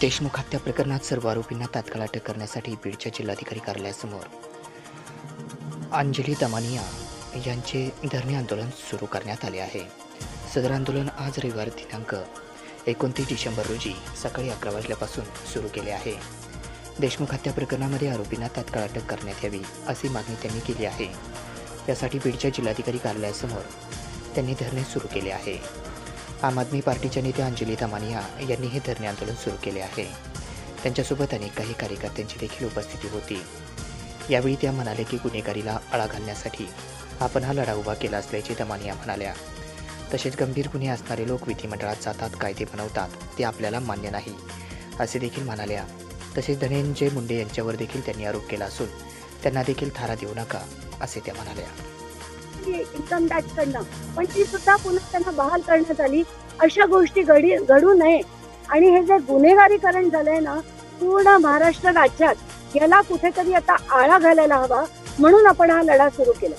देशमुख हत्या प्रकरणात सर्व आरोपींना तात्काळ अटक करण्यासाठी बीडच्या जिल्हाधिकारी कार्यालयासमोर. अंजली दमानिया यांचे धरणे आंदोलन सुरू करण्यात आले आहे. सदर आंदोलन आज रविवार दिनांक एकोणतीस डिसेंबर रोजी सकाळी अकरा वाजल्यापासून सुरू केले आहे. देशमुख हत्या प्रकरणामध्ये आरोपींना तात्काळ अटक करण्यात यावी अशी मागणी त्यांनी केली आहे. यासाठी बीडच्या जिल्हाधिकारी कार्यालयासमोर त्यांनी धरणे सुरू केले आहे. आम आदमी पार्टीच्या नेत्या अंजली दमानिया यांनी हे धरणे आंदोलन सुरू केले आहे. त्यांच्यासोबत अनेक काही कार्यकर्त्यांची देखील उपस्थिती होती. यावेळी त्या म्हणाले की गुन्हेगारीला आळा घालण्यासाठी आपण हा लढा उभा केला असल्याचे दमानिया म्हणाल्या. तसेच गंभीर गुन्हे असणारे लोक विधिमंडळात जातात कायदे बनवतात ते आपल्याला मान्य नाही असे देखील म्हणाल्या. तसेच धनंजय मुंडे यांच्यावर देखील त्यांनी आरोप केला असून त्यांना देखील थारा देऊ नका असे त्या म्हणाल्या. इन्कम टॅक्स कडनं पण ती सुद्धा पुन्हा त्यांना बहाल करण्यात आली. अशा गोष्टी घडी घडू नये. आणि हे जे गुन्हेगारीकरण झालंय ना पूर्ण महाराष्ट्र राज्यात याला कुठेतरी आता आळा घालायला हवा. म्हणून आपण हा लढा सुरू केला.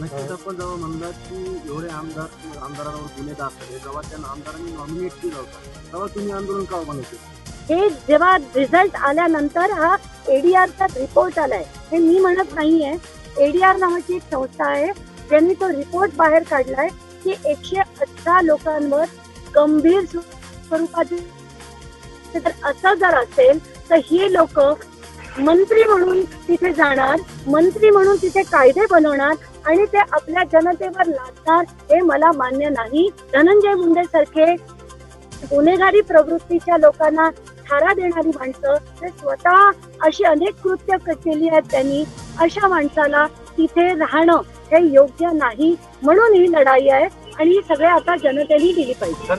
नक्कीच आपण जेव्हा की एवढे आमदार आमदारांवर गुन्हे दाखल जेव्हा त्या आमदारांनी नॉमिनेट केलं होतं तेव्हा तुम्ही आंदोलन का हे जेव्हा रिझल्ट आल्यानंतर हा एडीआरचा रिपोर्ट आलाय. हे मी म्हणत नाहीये. एडीआर नावाची एक संस्था आहे. ज्यांनी तो रिपोर्ट बाहेर काढलाय की एकशे अठरा लोकांवर गंभीर स्वरूपाचे जर असं जर असेल तर ही लोक मंत्री म्हणून तिथे जाणार मंत्री म्हणून तिथे कायदे बनवणार आणि ते आपल्या जनतेवर लादणार हे मला मान्य नाही. धनंजय मुंडे सारखे गुन्हेगारी प्रवृत्तीच्या लोकांना थारा देणारी माणसं ते स्वतः अशी अनेक कृत्य केली आहेत त्यांनी. अशा माणसाला तिथे राहणं हे योग्य नाही म्हणून ही लढाई आहे आणि ही सगळे आता जनतेने दिली पाहिजे.